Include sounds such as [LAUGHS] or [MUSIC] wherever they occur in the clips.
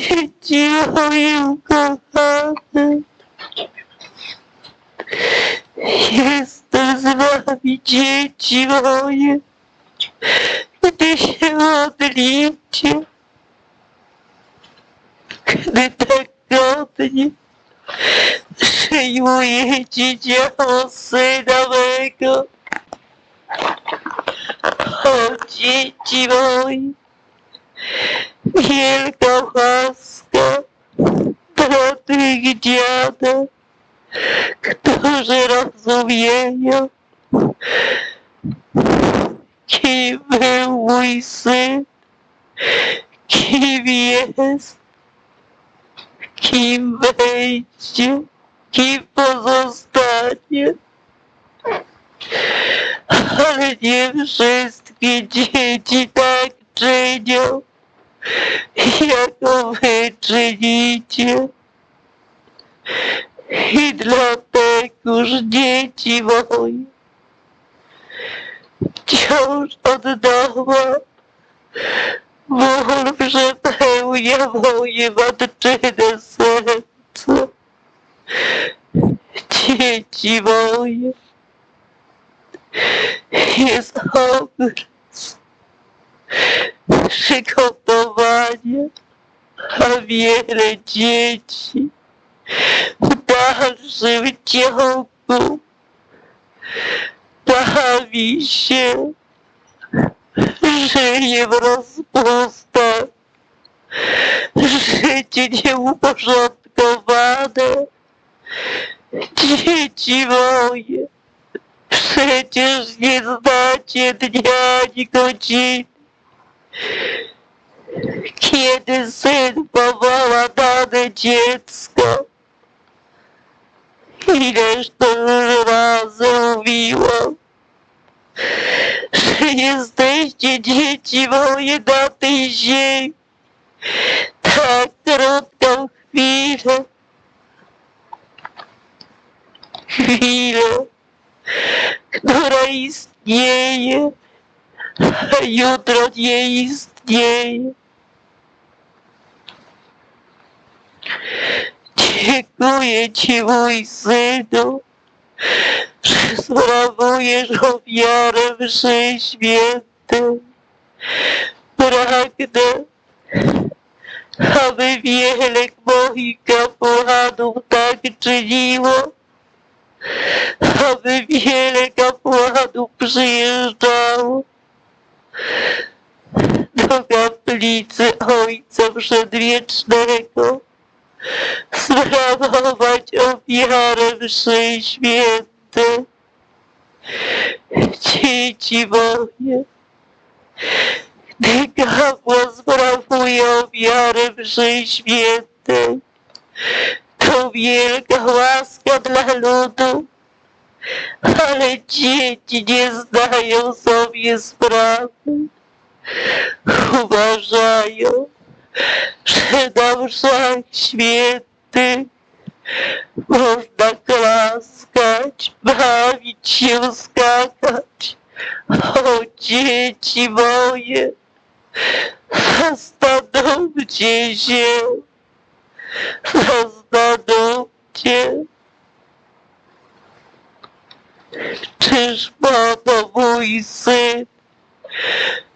Dzieci moje kochane. Jestem z wami, dzieci moje. Gdy się modlicie, gdy tak godnie przyjmujecie dzieło Syna mego. O dzieci moje, wielka łaska dla którzy rozumieją, kim był mój syn, kim jest, kim będzie, kim pozostanie. Ale nie wszystkie dzieci tak czynią, jak wy czynicie. I dlatego dzieci moje wciąż oddała ból przepełnia moje matczyne serce. Dzieci moje, jest okres przygotowania, a wiele dzieci w dalszym ciągu bawi się, żyje w rozpustach, życie nieuporządkowane. Dzieci moje, przecież nie znacie dnia ani godziny, kiedy syn powoła dane dziecko. Ileż to już razy mówiłam, że jesteście dzieci moje na tej ziemi. Tak krótką chwilę. Chwilę, która istnieje, [LAUGHS] jutro nie istnieje. Dziękuję Ci, mój synu, że sprawujesz ofiarę mszy świętej. Pragnę, aby wiele moich kapłanów tak czyniło, aby wiele kapłanów przyjeżdżało do kaplicy Ojca Przedwiecznego sprawować ofiarę mszy świętej. Dzieci moje, gdy kapłan sprawuje ofiarę mszy świętej, to wielka łaska dla ludu, ale dzieci nie zdają sobie sprawy. Uważają, że na mszach świętych można klaskać, bawić się, skakać. O dzieci moje, zastanówcie się, zastanówcie. Czyż po to mój syn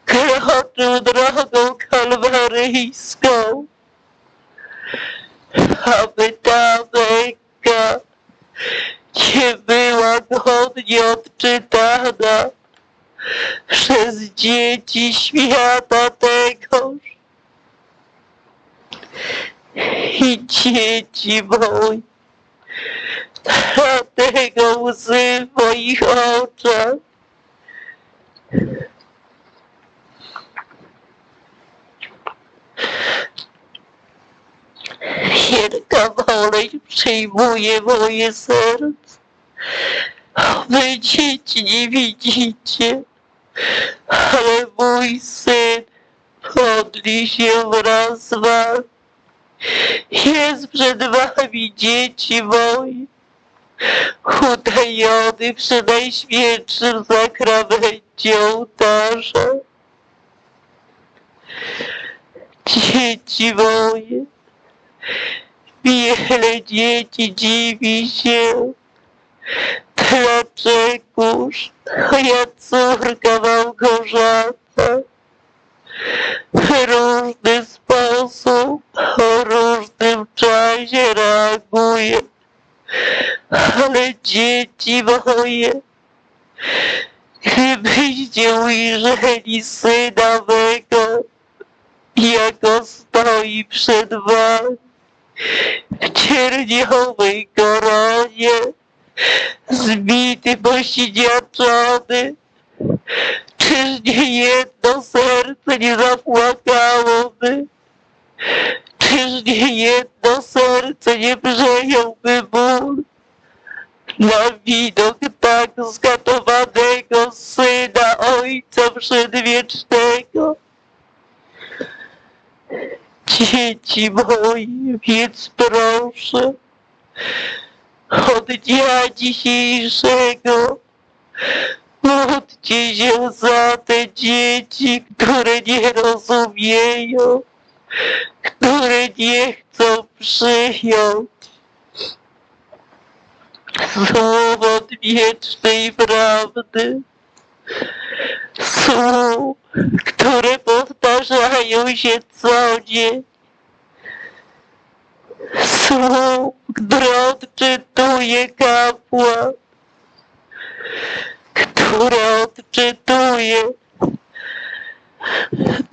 kroczył drogą kalwaryjską, aby ta męka nie była godnie odczytana przez dzieci świata tegoż. I dzieci moje, dlatego łzy w moich oczach. Wielka boleć przejmuje moje serce. Wy dzieci nie widzicie, ale mój syn modli się wraz z wami. Jest przed wami dzieci moje, utajony przy najświętszym sakramencie ołtarza. Dzieci moje, wiele dzieci dziwi się, dlaczegoż moja córka Małgorzata. W różny sposób, o różnym czasie reaguje. Ale dzieci moje, gdybyście ujrzeli syna mego, jako stoi przed wami w cierniowej koronie, zbity, posiniaczony, Czyż nie jedno serce nie zapłakałoby? Czyż nie jedno serce nie przejąłby ból? Na widok tak zgatowanego Syna Ojca Przedwiecznego. Dzieci moje, więc proszę, od dnia dzisiejszego Módlcie się za te dzieci, które nie rozumieją, które nie chcą przyjąć słowo wiecznej prawdy. Słów, które powtarzają się co dzień. Słów, które odczytuje kapłan które odczytuje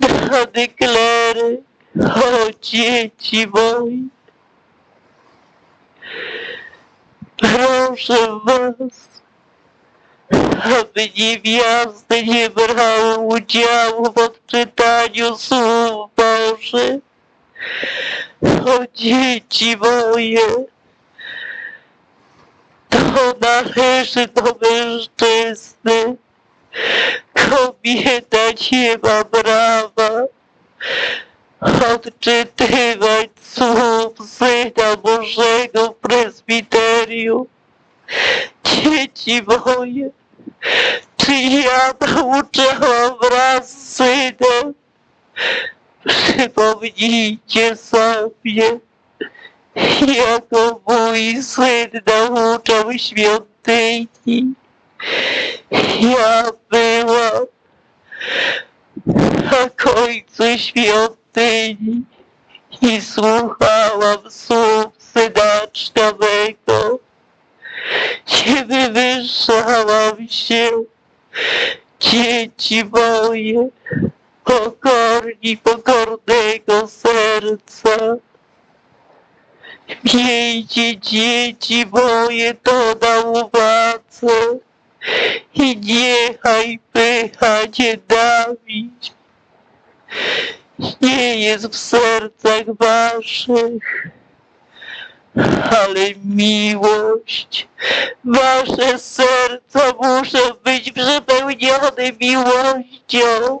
dany klery o dzieci moje. Proszę was, aby niewiasty nie brały udziału w odczytaniu słów Bożych. O dzieci moje, to należy do mężczyzny. Kobieta nie ma prawa odczytywać słów Syna Bożego w prezbiterium. Dzieci moje, czy ja nauczałam wraz z Synem? [LAUGHS] Przypomnijcie sobie jako mój syn nauczał świątyni. Ja byłam na końcu świątyni i słuchałam słów synaczka mego. Nie wywyższałam się, dzieci moje, pokorni, pokornego serca. Miejcie dzieci moje to na uwadze i niechaj pycha nie dawić. Nie jest w sercach waszych, ale miłość. Wasze serca muszą być przepełnione miłością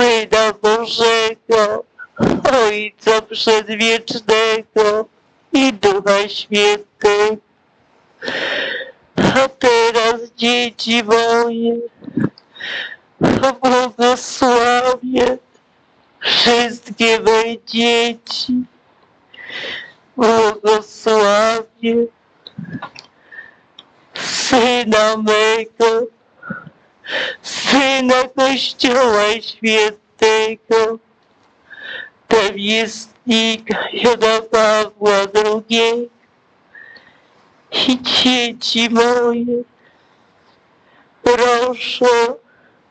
Syna Bożego Ojca Przedwiecznego i Ducha Świętego. A teraz, dzieci moje, błogosławię wszystkie moje dzieci. Błogosławię Syna mego, Syna Kościoła Świętego, namiestnika Jana Pawła II i dzieci moje, proszę,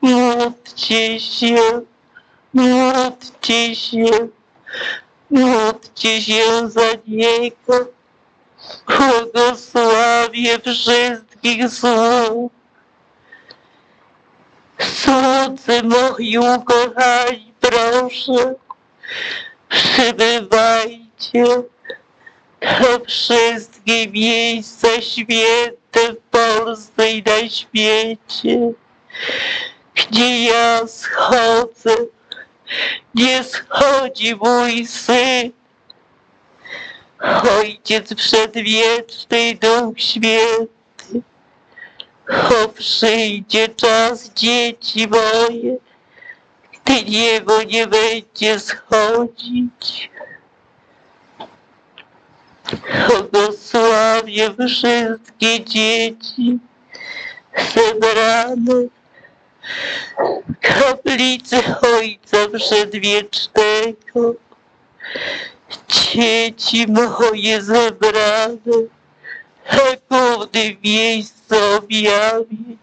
módlcie się, módlcie się, módlcie się za Niego, Błogosławię wszystkich słów. Słudzy moi ukochani, proszę, przybywajcie na wszystkie miejsca święte w Polsce i na świecie, gdzie ja schodzę, nie schodzi mój syn, Ojciec Przedwieczny Duch Święty. O, przyjdzie czas, dzieci moje, gdy niebo nie będzie schodzić. Błogosławię wszystkie dzieci zebrane w kaplicy Ojca Przedwiecznego. Dzieci moje zebrane miejscu objawień.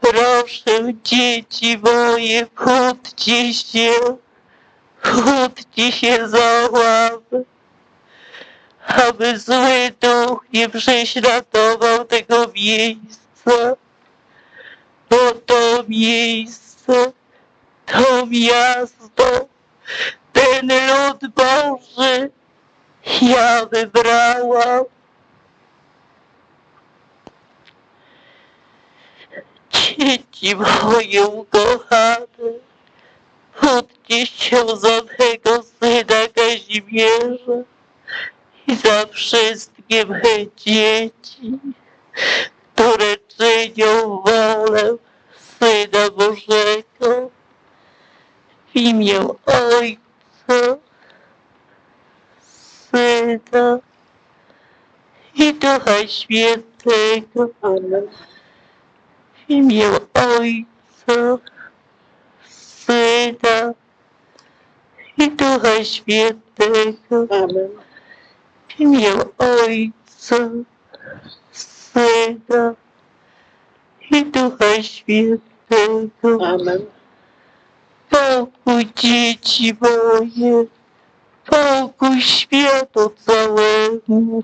Proszę dzieci moje, módlcie się, módlcie się za ławę, aby zły duch nie prześladował tego miejsca, bo to miejsce, to miasto, ten lud Boży ja wybrałam. Dzieci moje ukochane, módlcie się za tego syna Kazimierza i za wszystkie me dzieci, które czynią wolę Syna Bożego. W imię Ojca, Syna i Ducha Świętego. Amen. Imię Ojca, Syna i Ducha Świętego. Amen. W imię Ojca, Syna i Ducha Świętego. Amen. Pokój dzieci moje, pokój światu całemu.